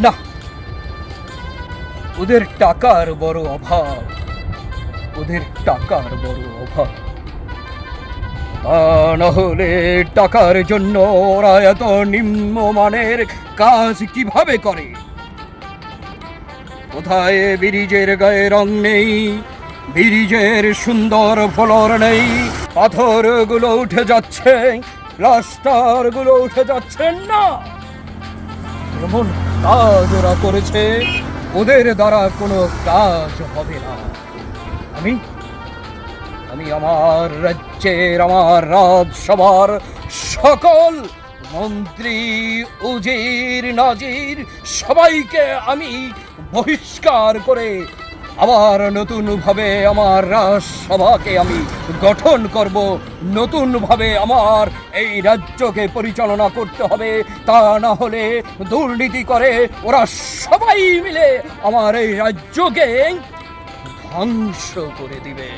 না। ওদের টাকার বড় অভাব। ওদের টাকার বড় অভাব। না হলে টাকার জন্য ওরা এত নিম্নমানের কাজ কীভাবে করে? কোথায় ব্রিজের গায়ে রং নেই, ব্রিজের সুন্দর ফলর নেই, পাথরগুলো উঠে যাচ্ছে, প্লাস্টারগুলো উঠে যাচ্ছে না। এমন কাজ ওরা করেছে, ওদের দ্বারা কোনো কাজ হবে না। আমি আমি আমার রাজ্যের, আমার রাজসভার সকল মন্ত্রী, উজির, নাজির সবাইকে আমি বহিষ্কার করে আবার নতুনভাবে আমার রাজসভাকে আমি গঠন করব। নতুনভাবে আমার এই রাজ্যকে পরিচালনা করতে হবে। তা না হলে দুর্নীতি করে ওরা সবাই মিলে আমার এই রাজ্যকে ধ্বংস করে দিবে।